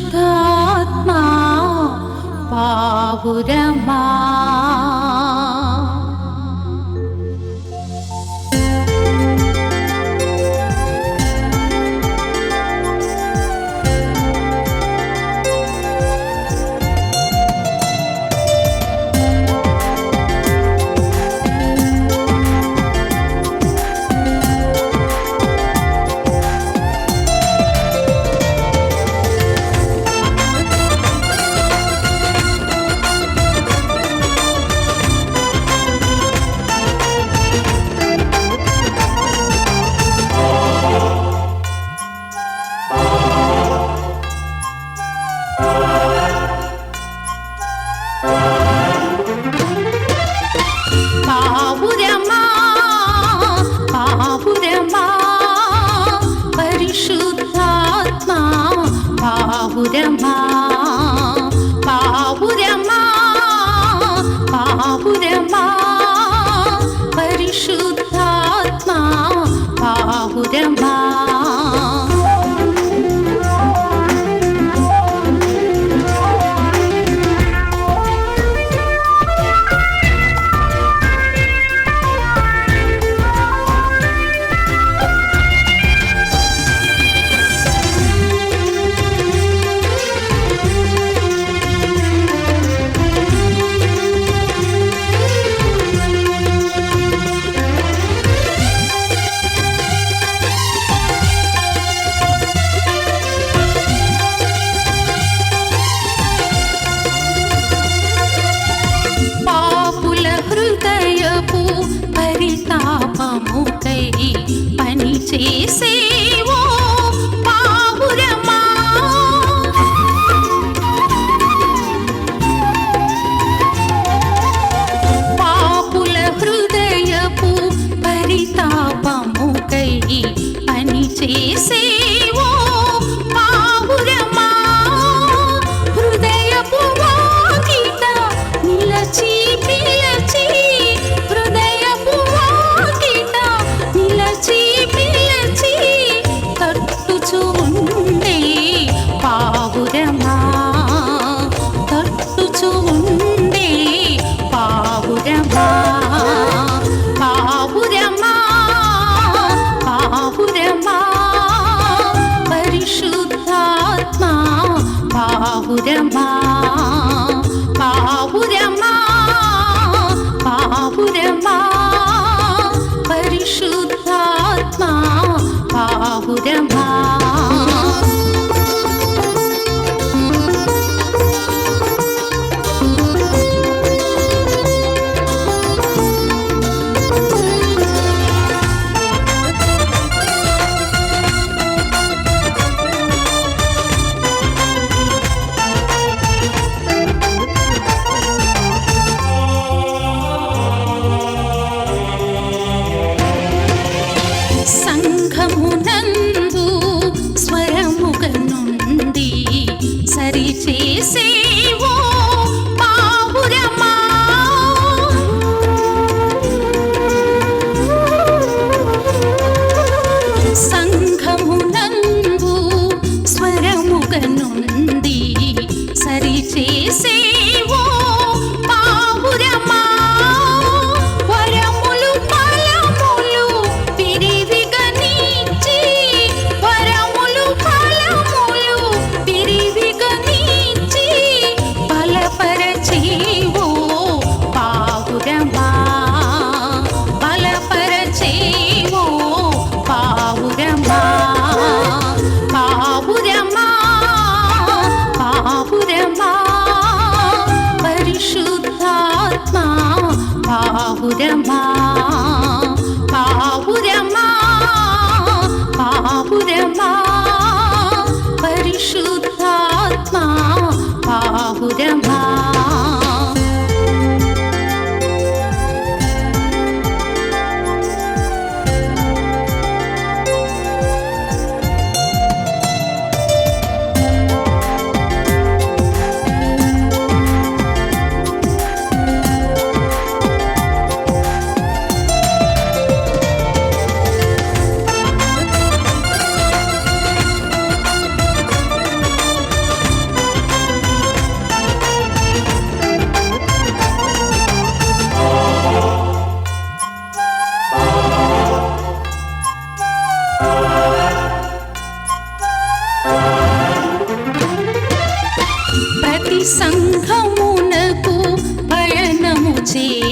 పరిశుద్ధాత్మా పావురమా పావురమా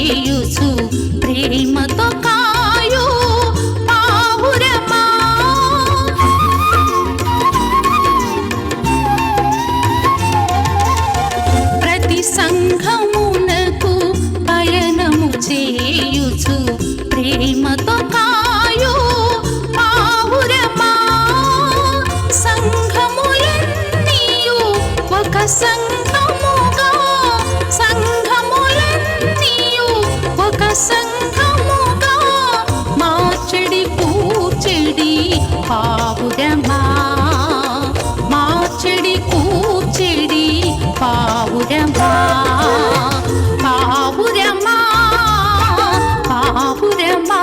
చేయుచు ప్రేమతో కా పావురమా పావురమా పావురమా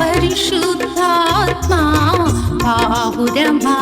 పరిశుద్ధాత్మా పావురమా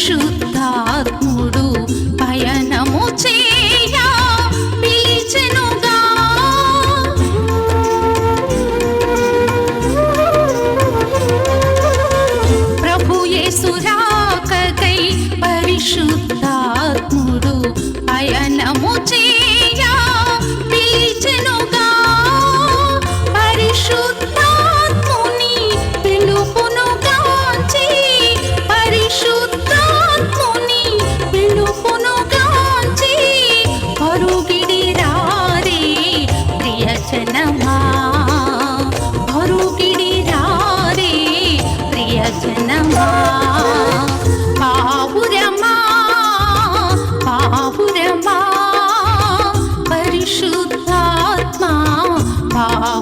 పరిశుద్ధాత్ముడు.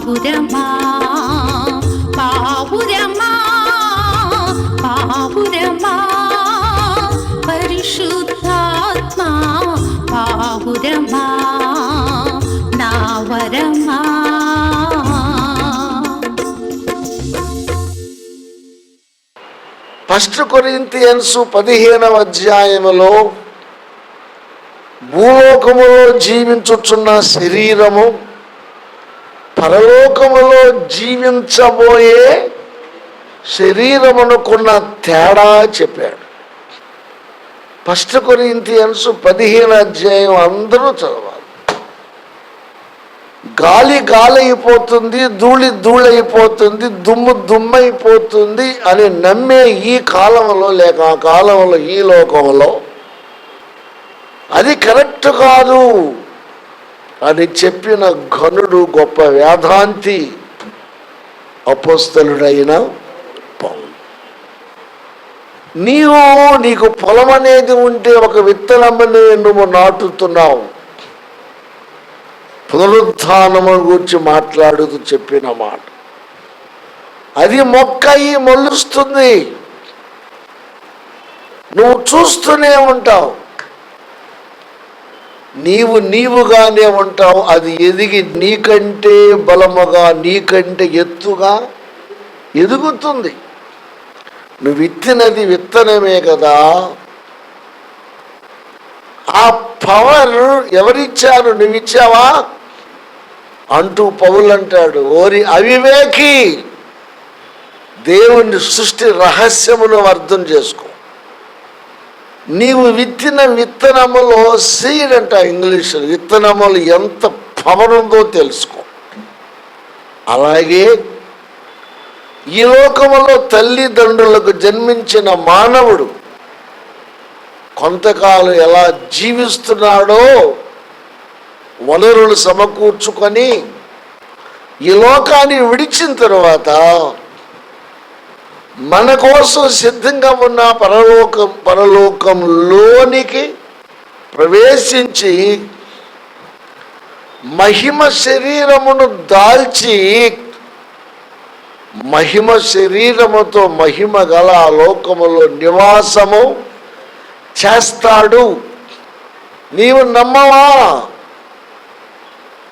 పావురమా పావురమా పావురమా పరిశుద్ధాత్మా పావురమా ఫస్ట్ కొరింతియన్సు పదిహేనవ అధ్యాయములో భూలోకములో జీవించుచున్న శరీరము పరలోకములో జీవించబోయే శరీరమునకున్న తేడా చెప్పాడు. ఫస్ట్ కొరింతియన్స్ పదిహేను అధ్యాయం అందరూ చదవాలి. గాలి గాలి అయిపోతుంది ధూళి ధూళైపోతుంది దుమ్ము దుమ్మైపోతుంది అని నమ్మే ఈ కాలంలో లేక ఆ కాలంలో ఈ లోకంలో అది కరెక్ట్ కాదు. అని చెప్పిన ఘనుడు గొప్ప వేదాంతి అపోస్తలుడైన పౌలు. నీవు నీకు పొలం అనేది ఉంటే ఒక విత్తనమని నువ్వు నాటుతున్నావు. పునరుద్ధానము గురించి మాట్లాడుతూ చెప్పిన మాట. అది మొక్క అయి మొలుస్తుంది. నువ్వు చూస్తూనే ఉంటావు. నీవు నీవుగానే ఉంటావు అది ఎదిగి నీకంటే బలముగా నీకంటే ఎత్తుగా ఎదుగుతుంది. నువ్వు విత్తినది విత్తనమే కదా. ఆ పవర్ ఎవరిచ్చారు? నువ్విచ్చావా? అంటూ పౌలు అంటాడు ఓరి అవివేకి దేవుని సృష్టి రహస్యమును అర్థం చేసుకో. నీవు విత్తిన విత్తనములో సీడ్ అంట ఇంగ్లీష్లో విత్తనములు ఎంత పవర్ ఉందో తెలుసుకో. అలాగే ఈ లోకములో తల్లిదండ్రులకు జన్మించిన మానవుడు కొంతకాలం ఎలా జీవిస్తున్నాడో వనరులు సమకూర్చుకొని ఈ లోకాన్ని విడిచిన తర్వాత మన కోసం సిద్ధంగా ఉన్న పరలోకం పరలోకంలోనికి ప్రవేశించి మహిమ శరీరమును దాల్చి మహిమ శరీరముతో మహిమ గల ఆ లోకములో నివాసము చేస్తాడు. నీవు నమ్మవా?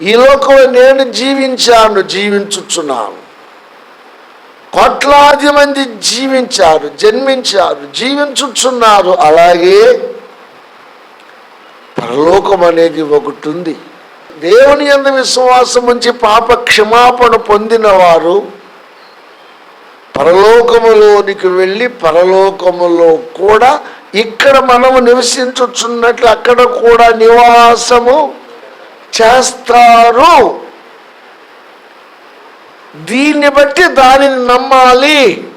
ఈ లోకంలో నేను జీవించాను జీవించుచున్నాను. కోట్లాది మంది జీవించారు జన్మించారు జీవించుచున్నారు. అలాగే పరలోకం అనేది ఒకటి ఉంది దేవుని ఎందు విశ్వాసం ఉంచి పాప క్షమాపణ పొందినవారు పరలోకములోనికి వెళ్ళి పరలోకములో కూడా ఇక్కడ మనము నివసించుచున్నట్లు అక్కడ కూడా నివాసము చేస్తారు. దీన్ని బట్టి దానిని నమ్మాలి.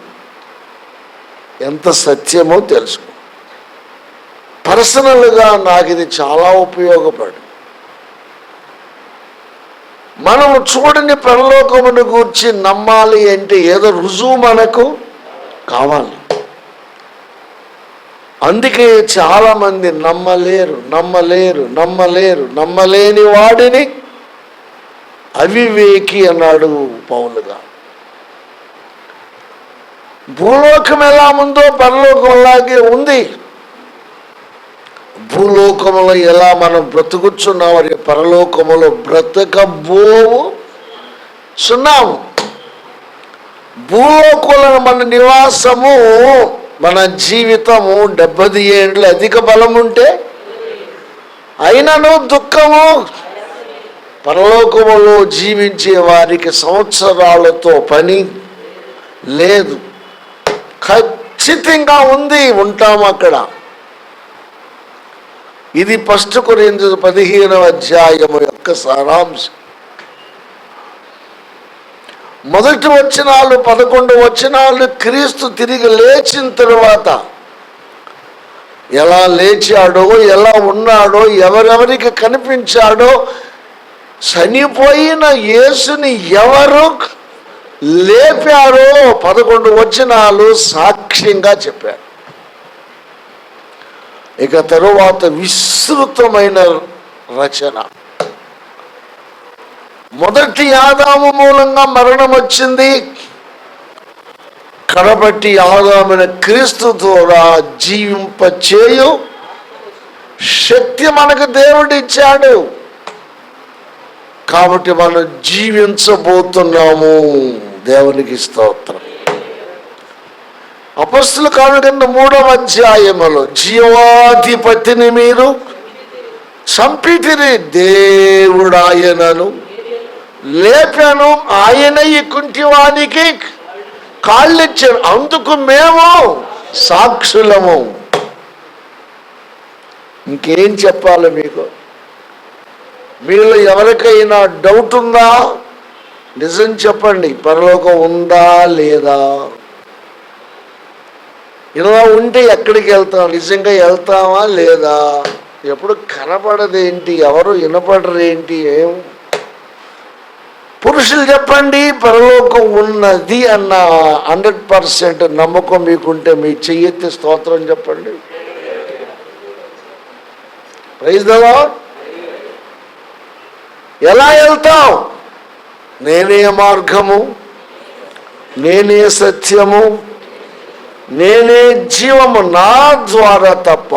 ఎంత సత్యమో తెలుసుకో. పర్సనల్గా నాకు ఇది చాలా ఉపయోగపడు. మనం చూడని పరలోకమును గూర్చి నమ్మాలి అంటే ఏదో రుజువు మనకు కావాలి. అందుకే చాలామంది నమ్మలేరు నమ్మలేరు నమ్మలేరు నమ్మలేని వాడిని అవివేకి అన్నాడు పౌలుగా. భూలోకం ఎలా ఉందో పరలోకంలాగే ఉంది. భూలోకములో ఎలా మనం బ్రతుకుచున్నామని పరలోకములో బ్రతకబోవు చున్నాము భూలోకంలో మన నివాసము మన జీవితము డెబ్బది ఏండ్లు అధిక బలం ఉంటే అయినను దుఃఖము పరలోకములో జీవించే వారికి సంవత్సరాలతో పని లేదు. ఖచ్చితంగా ఉంది ఉంటాం అక్కడ. ఇది ఫస్ట్ కొరింది పదిహేనవ అధ్యాయము యొక్క సారాంశం. మొదటి వచనాలు పదకొండు వచనాలు క్రీస్తు తిరిగి లేచిన తరువాత ఎలా లేచాడో ఎలా ఉన్నాడో ఎవరెవరికి కనిపించాడో చనిపోయిన యేసుని ఎవరు లేపారో పదకొండు వచనాలు సాక్ష్యంగా చెప్పారు. ఇక తరువాత విస్తృతమైన రచన. మొదటి ఆదాము మూలంగా మరణం వచ్చింది. కడబట్టి ఆదామున క్రీస్తు ద్వారా జీవింప చేయు శక్తి మనకు దేవుడు ఇచ్చాడు కాబట్టి మనం జీవించబోతున్నాము. దేవునికి స్తోత్రం. అపస్తుల కానుకన్న మూడవ అధ్యాయములో జీవాధిపతిని మీరు చంపితిరి దేవుడాయనను. లేపాను ఆయన ఈ కుంటివానికి కాళ్ళిచ్చారు అందుకు మేము సాక్షులము. ఇంకేం చెప్పాలి మీకు? మీలో ఎవరికైనా డౌట్ ఉందా? నిజం చెప్పండి. పరలోకం ఉందా లేదా? ఇలా ఉంటే ఎక్కడికి వెళ్తాం? నిజంగా వెళ్తామా లేదా? ఎప్పుడు కనపడదేంటి ఎవరు వినపడరేంటి ఏం? పురుషులు చెప్పండి పరలోకం ఉన్నది అన్న హండ్రెడ్ పర్సెంట్ నమ్మకం మీకుంటే మీ చెయ్యెత్తి స్తోత్రం చెప్పండి. ప్రైజ్ దవా ఎలా వెళ్తాం నేనే మార్గము నేనే సత్యము నేనే జీవము నా ద్వారా తప్ప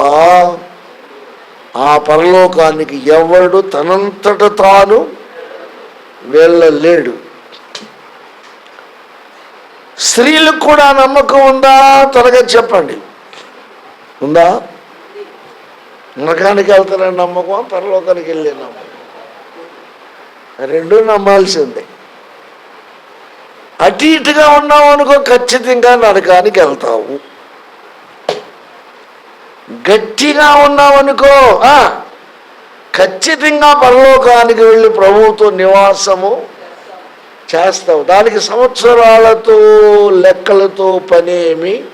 ఆ పరలోకానికి ఎవడు తనంతట తాను వెళ్ళలేడు. స్త్రీలకు కూడా నమ్మకం ఉందా? త్వరగా చెప్పండి. ఉందా? నరకానికి వెళ్తారని నమ్మకం పరలోకానికి వెళ్ళే నమ్మకం రెండు నమ్మాల్సిందే. అటు ఇటుగా ఉన్నావు అనుకో ఖచ్చితంగా నరకానికి వెళ్తావు. గట్టిగా ఉన్నావనుకో ఖచ్చితంగా పరలోకానికి వెళ్ళి ప్రభువుతో నివాసము చేస్తావు. దానికి సంవత్సరాలతో లెక్కలతో పనేమి?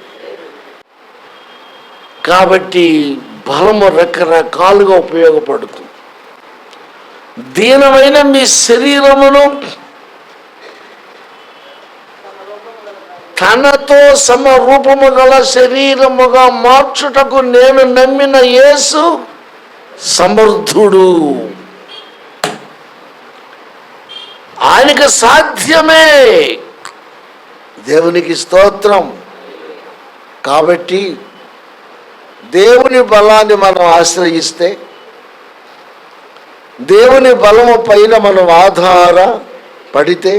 కాబట్టి బలము రకరకాలుగా ఉపయోగపడుతుంది. దీనమైన మీ శరీరమును తనతో సమరూపము గల శరీరముగా మార్చుటకు నేను నమ్మిన యేసు సమర్థుడు. ఆయనకు సాధ్యమే. దేవునికి స్తోత్రం. కాబట్టి దేవుని బలాన్ని మనం ఆశ్రయిస్తే దేవుని బలము పైన మనం ఆధార పడితే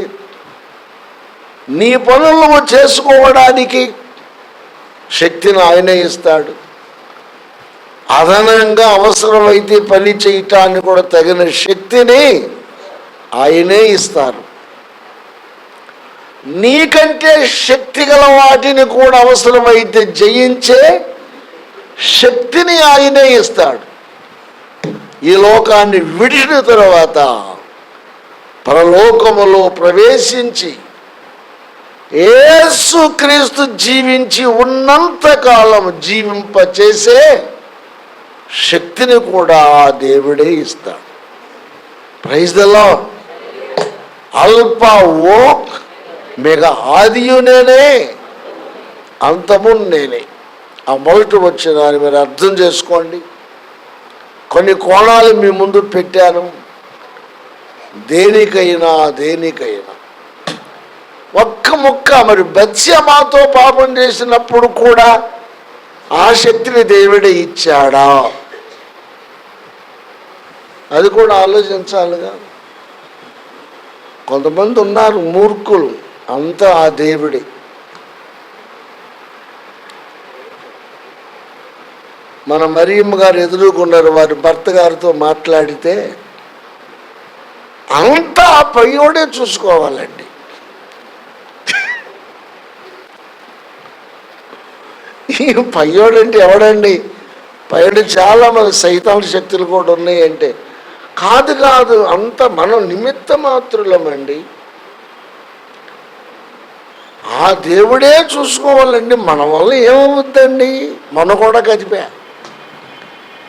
నీ పనులు చేసుకోవడానికి శక్తిని ఆయనే ఇస్తాడు. అదనంగా అవసరమైతే పని చేయటానికి కూడా తగిన శక్తిని ఆయనే ఇస్తారు. నీకంటే శక్తి గల వాటిని కూడా అవసరమైతే జయించే శక్తిని ఆయనే ఇస్తాడు. ఈ లోకాన్ని విడిచిన తర్వాత పరలోకములో ప్రవేశించి ఏసు క్రీస్తు జీవించి ఉన్నంత కాలం జీవింపచేసే శక్తిని కూడా ఆ దేవుడే ఇస్తాడు. ప్రైజ్ ద అల్ప ఓక్ మెగ ఆదియు నేనే అంతము నేనే ఆ మొదటి వచ్చిన మీరు అర్థం చేసుకోండి. కొన్ని కోణాలు మీ ముందు పెట్టాను. దేనికైనా దేనికైనా. ఒక్క ముక్క మరి బత్స్యమాతో పాపం చేసినప్పుడు కూడా ఆ శక్తిని దేవుడే ఇచ్చాడా? అది కూడా ఆలోచించాలిగా. కొంతమంది ఉన్నారు మూర్ఖులు అంతా ఆ దేవుడే. మన మరియమ్మ గారు ఎదురుకున్నారు వారి భర్త గారితో మాట్లాడితే అంతా పయ్యోడే చూసుకోవాలండి. ఈ పయ్యోడంటే ఎవడండి? పయ్యోడు చాలా మన సైతాల శక్తులు కూడా ఉన్నాయంటే. కాదు కాదు అంత మనం నిమిత్త మాత్రులమండి. ఆ దేవుడే చూసుకోవాలండి మన వల్ల ఏమవుద్దండి? మన కూడా కదిపా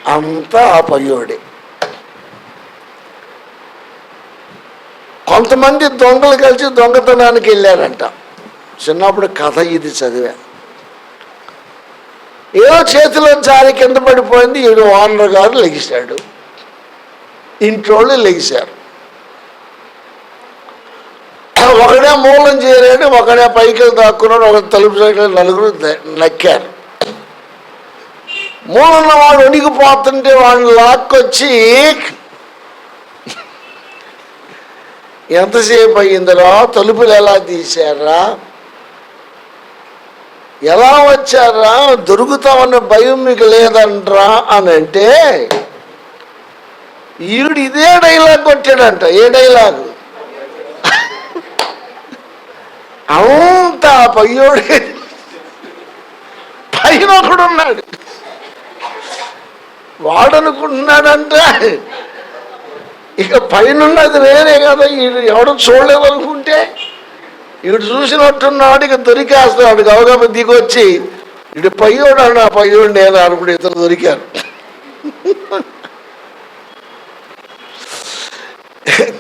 అంతా ఆ పయ్యోడే కొంతమంది దొంగలు కలిసి దొంగతనానికి వెళ్ళారంట. చిన్నప్పుడు కథ ఇది చదివా. ఏదో చేతిలో జారి కింద పడిపోయింది ఈడు ఓనర్ గారు లెగిశాడు. ఇంట్లోళ్ళు లెగిశారు. ఒకడే మూలం చేరాడు ఒకడే పైకి దాక్కున్నాడు ఒక తలుపు సైడ్ నలుగురు నక్కారు. మూలన్న వాడు వణికిపోతుంటే వాడిని లాక్కొచ్చి ఎంతసేపు అయ్యిందిరా? తలుపులు ఎలా తీశారా? ఎలా వచ్చారా? దొరుకుతామన్న భయం మీకు లేదంట్రా అని అంటే ఈరుడు ఇదే డైలాగ్ కొట్టాడంట. ఏ డైలాగ్? అంత పయ్యోడే. పైన ఒకడు ఉన్నాడు వాడనుకుంటున్నాడంటే ఇక పైనున్నది వేరే కదా వీడు ఎవడు చూడలేదు వీడు చూసినట్టున్నాడు ఇక దొరికేస్తున్నాడు గవగవ దిగొచ్చి వీడు పయ్యోడు అన్న పయ్యోడు నేను అనుకుంటే ఇతరు దొరికారు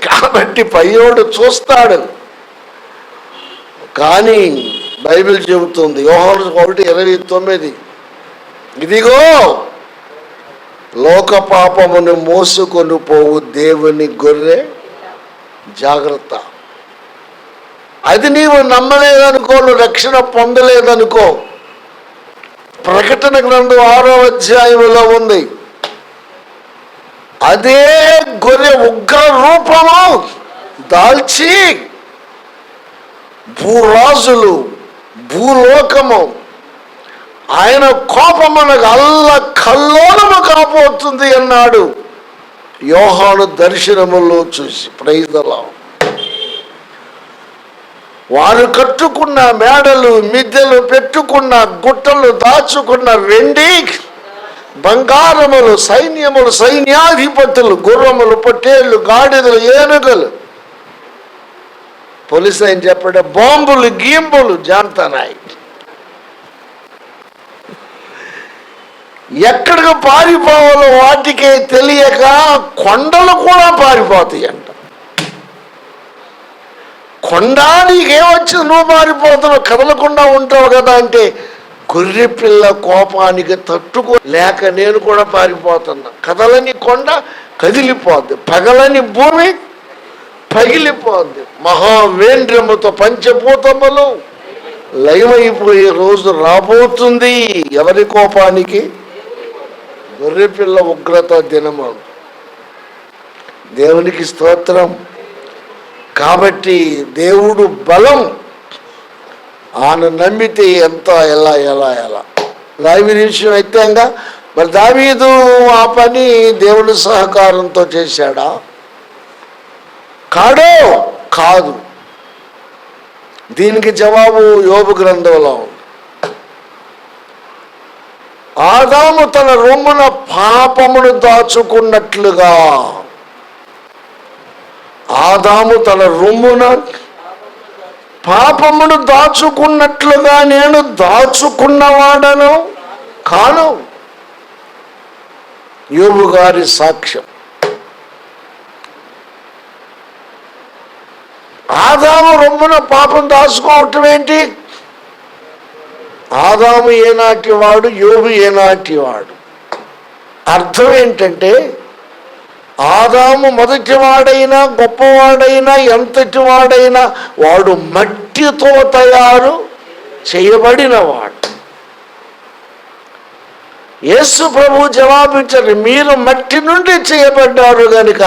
కాబట్టి పయ్యోడు చూస్తాడు. కానీ బైబిల్ చెబుతుంది యోహాను ఒకటి ఇరవై తొమ్మిది ఇదిగో లోక పాపమును మోసుకొని పోవు దేవుని గొర్రె. జాగ్రత్త. అది నీవు నమ్మలేదనుకో నువ్వు రక్షణ పొందలేదనుకో. ప్రకటన గ్రంథం ఆరో అధ్యాయంలో ఉంది. అదే గొర్రె ఉగ్ర రూపము దాల్చి భూరాజులు భూలోకము ఆయన కోపం మనకు అల్ల కల్లోనము కాబోతుంది అన్నాడు. యోహాను దర్శనములో చూసి ప్రైదలా వారు కట్టుకున్న మేడలు మిద్దెలు పెట్టుకున్న గుట్టలు దాచుకున్న వెండి బంగారములు సైన్యములు సైన్యాధిపతులు గుర్రములు పొట్టేళ్ళు గాడిదలు ఏనుగలు. పోలీసు ఆయన చెప్పాడు బాంబులు గీంబులు జాంతనాయి. ఎక్కడికి పారిపోవాలో వాటికే తెలియక కొండలు కూడా పారిపోతాయి అంట కొండ నీకేమొచ్చింది? నువ్వు పారిపోతున్నావు కదలకుండా ఉంటావు కదా అంటే గొర్రె పిల్ల కోపానికి తట్టుకో లేక నేను కూడా పారిపోతున్నా. కదలని కొండ కదిలిపోద్ది పగలని భూమి పగిలిపోద్ది. మహావేంద్రముతో పంచభూతములు లయమైపోయే రోజు రాబోతుంది ఎవరి కోపానికి? గొర్రెపిల్ల ఉగ్రత దినము. దేవునికి స్తోత్రం. కాబట్టి దేవుడు బలం. ఆయన నమ్మితే ఎంత ఎలా ఎలా ఎలా. దావి విషయం ఇంకా మరి దావీదు ఆ పని దేవుడి సహకారంతో చేశాడా? కాడో? కాదు. దీనికి జవాబు యోబు గ్రంథంలో ఉంది. ఆదాము తన రొమ్మున పాపమును దాచుకున్నట్లుగా. ఆదాము తన రొమ్మున పాపమును దాచుకున్నట్లుగా నేను దాచుకున్నవాడను కాను. యోబు గారి సాక్ష్యం. ఆదాము రొమ్మున పాపం దాచుకోవటం ఏంటి? ఆదాము ఏనాటి వాడు యోగు ఏనాటి వాడు. అర్థం ఏంటంటే ఆదాము మొదటివాడైనా గొప్పవాడైనా ఎంతటి వాడైనా వాడు మట్టితో తయారు చేయబడినవాడు యేసు ప్రభు జవాబించారు మీరు మట్టి నుండి చేయబడ్డారు గనుక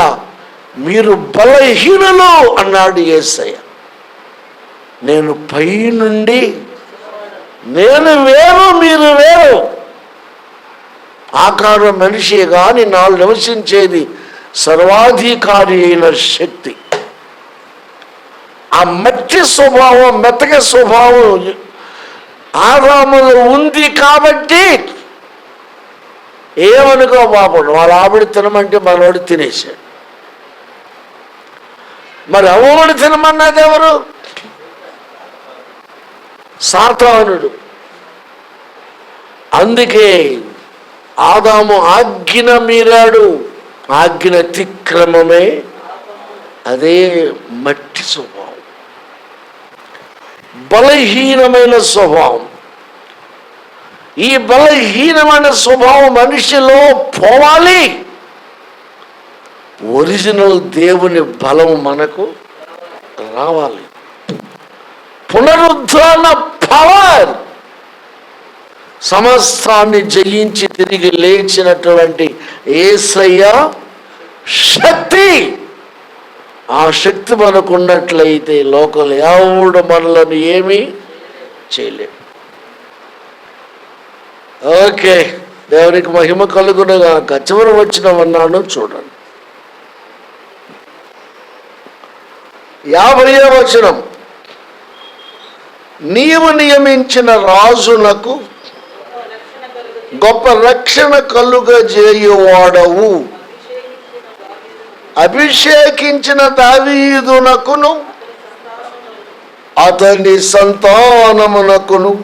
మీరు బలహీనలు అన్నాడు ఏసయ్య నేను పై నుండి నేను వేరు మీరు వేరు. ఆకారం మనిషి కానీ నాలు నివసించేది సర్వాధికారి అయిన శక్తి. ఆ మట్టి స్వభావం మెత్తక స్వభావం ఆరాములో ఉంది కాబట్టి ఏమనుకో బాబుడు వాళ్ళ ఆవిడ తినమంటే మనోడు తినేశాడు. మరి అవ్వడు తినమన్నది ఎవరు? సాతానుడు అందుకే ఆదాము ఆజ్ఞ మీరాడు. ఆజ్ఞ అతిక్రమమే అదే మట్టి స్వభావం. బలహీనమైన స్వభావం. ఈ బలహీనమైన స్వభావం మనిషిలో పోవాలి. ఒరిజినల్ దేవుని బలం మనకు రావాలి. పునరుద్ధరణ పవర్. సమస్తాన్ని జయించి తిరిగి లేచినటువంటి ఏసయ్య శక్తి. ఆ శక్తి మనకు ఉన్నట్లయితే లోకల్ ఎవడు మనలను ఏమీ చేయలేము ఓకే దేవునికి మహిమ కలుగునగా చివరి వచ్చినవన్నాను చూడండి. యాభై వచనం. నీవు నియమించిన రాజునకు గొప్ప రక్షణ కలుగజేయువాడవు. అభిషేకించిన దావీదునకును అతని సంతానమునకును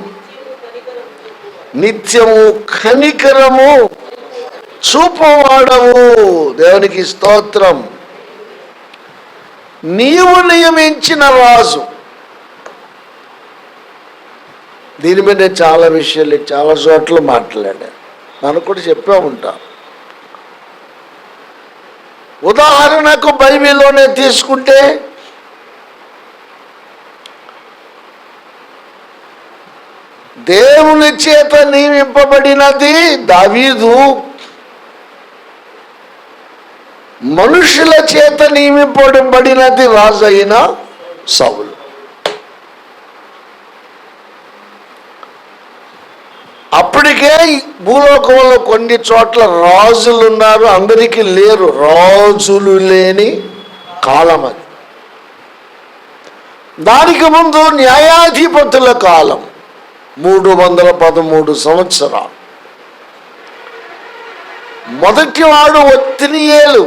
నిత్యము కనికరము చూపవాడవు. దేవునికి స్తోత్రం. నీవు నియమించిన రాజు దీని మీద నేను చాలా విషయాలు చాలా చోట్ల మాట్లాడాను మనకు కూడా చెప్పే ఉంటాం. ఉదాహరణకు బైబిల్లోనే తీసుకుంటే దేవుని చేత నియమింపబడినది దావీదు. మనుషుల చేత నియమింపబడినది రాజు అయిన సౌలు. అప్పటికే భూలోకంలో కొన్ని చోట్ల రాజులు ఉన్నారు అందరికీ లేరు. రాజులు లేని కాలం అది. దానికి ముందు న్యాయాధిపతుల కాలం మూడు వందల పదమూడు సంవత్సరాలు. మొదటివాడు ఒత్తినియేలు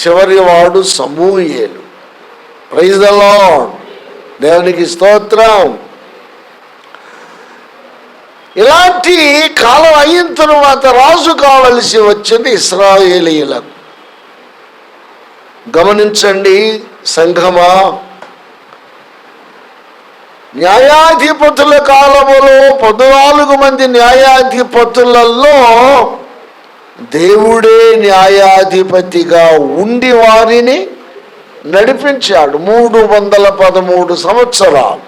చివరి వాడు సమూయేలు ప్రైజ్ ద దేవునికి స్తోత్రం. ఇలాంటి కాలం అయిన తరువాత రాజు కావలసి వచ్చింది ఇస్రాయేలీలకు. గమనించండి సంఘమా న్యాయాధిపతుల కాలములో పద్నాలుగు మంది న్యాయాధిపతులలో దేవుడే న్యాయాధిపతిగా ఉండి వారిని నడిపించాడు మూడు వందల పదమూడు సంవత్సరాలు.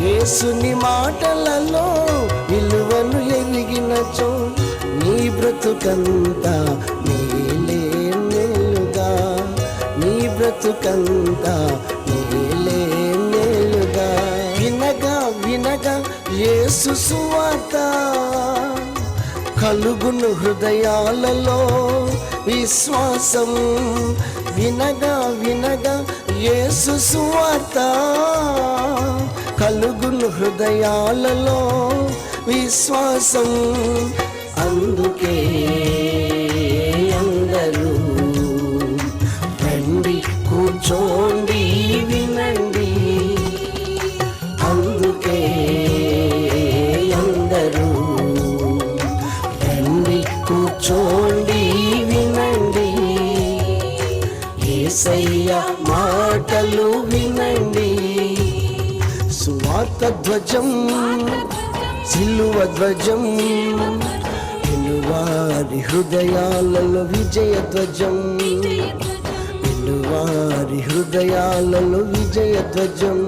యేసుని మాటలలో విలువను ఎరిగినచో నీ బ్రతుకంతా మేలే మేలుగా. నీ బ్రతుకంతా మేలే మేలుగా. వినగా వినగా యేసు సువార్త. కలుగును హృదయాలలో విశ్వాసం. వినగా వినగా యేసు సువార్త. కలుగును హృదయాలలో విశ్వాసం అందుకే అందరూ రండి కూర్చోండి. సువార్త ధ్వజం సిలువ ధ్వజం వినువారి హృదయాలలో విజయ ధ్వజం వినువారి హృదయాలలో విజయ ధ్వజం